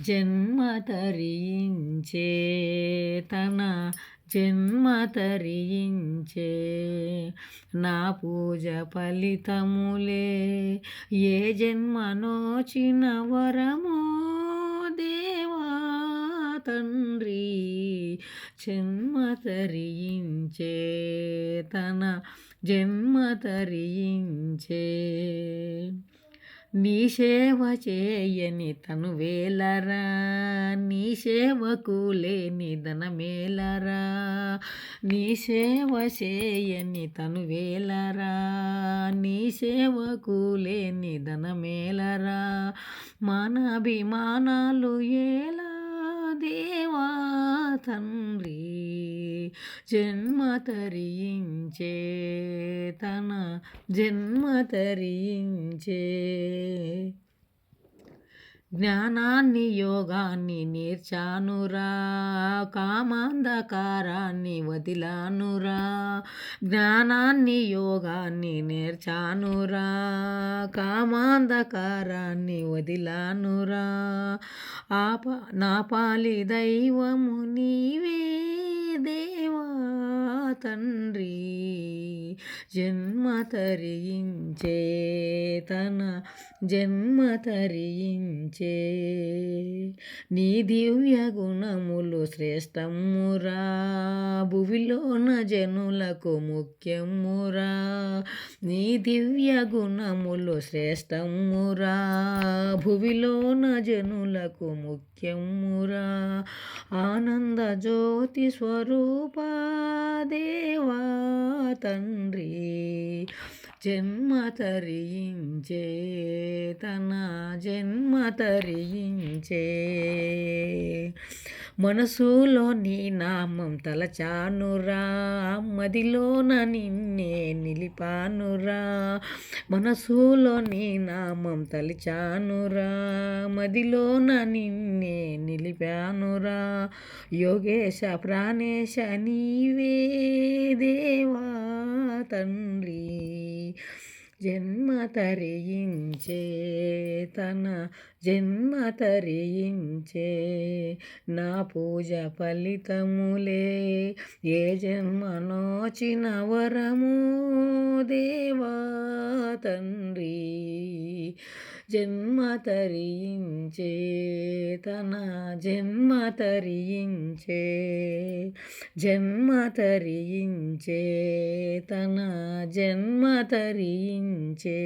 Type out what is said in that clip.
జన్మతరించే తన జన్మతరించే నా పూజ ఫలితములే. ఏ జన్మనోచిన వరమో దేవా తండ్రి జన్మతరించే తన జన్మతరించే నీ సేవ చేయని తను వేలరా? నీ సేవకు లేని ధనమేలరా నీ సేవ చేయని తను వేలరా? నీ సేవకు లేని ధనమేలరా మానాభిమానాలు ఏలా? దేవా తండ్రి జన్మ తరించే తన జన్మ తరించే. జ్ఞానాన్ని యోగాన్ని నేర్చానురా కామాంధకారాన్ని వదిలానురా. జ్ఞానాన్ని యోగాన్ని నేర్చానురా కామాంధకారాన్ని వదిలానురా. ఆప నా పాలి దైవము నీవే. దేవా తండ్రి. జన్మ తరించే తన జన్మ తరించే నీ దివ్య గుణములు శ్రేష్టమురా భువిలోన జనులకు ముఖ్యమురా. నీ దివ్య గుణములు శ్రేష్టమురా భువిలోన జనులకు ముఖ్యమురా. ఆనంద జ్యోతి స్వరూప దేవా తండ్రి జన్మ తరించే తన జన్మ తరించే. మనసులో నీ నామం తలచానురా మదిలోన నిన్నే నిలిపానురా. మనసులో నీ నామం తలిచానురా మదిలోన నిన్నే నిలిపానురా. యోగేశ ప్రాణేశ నీవే దేవా తండ్రి. జన్మ తరించే తన జన్మ తరించే నా పూజ ఫలితములే. ఏ జన్మనోచిన వరము దేవా తండ్రి జన్మ తరించే తన జన్మ తరించే జన్మ తరించే తన జన్మ తరించే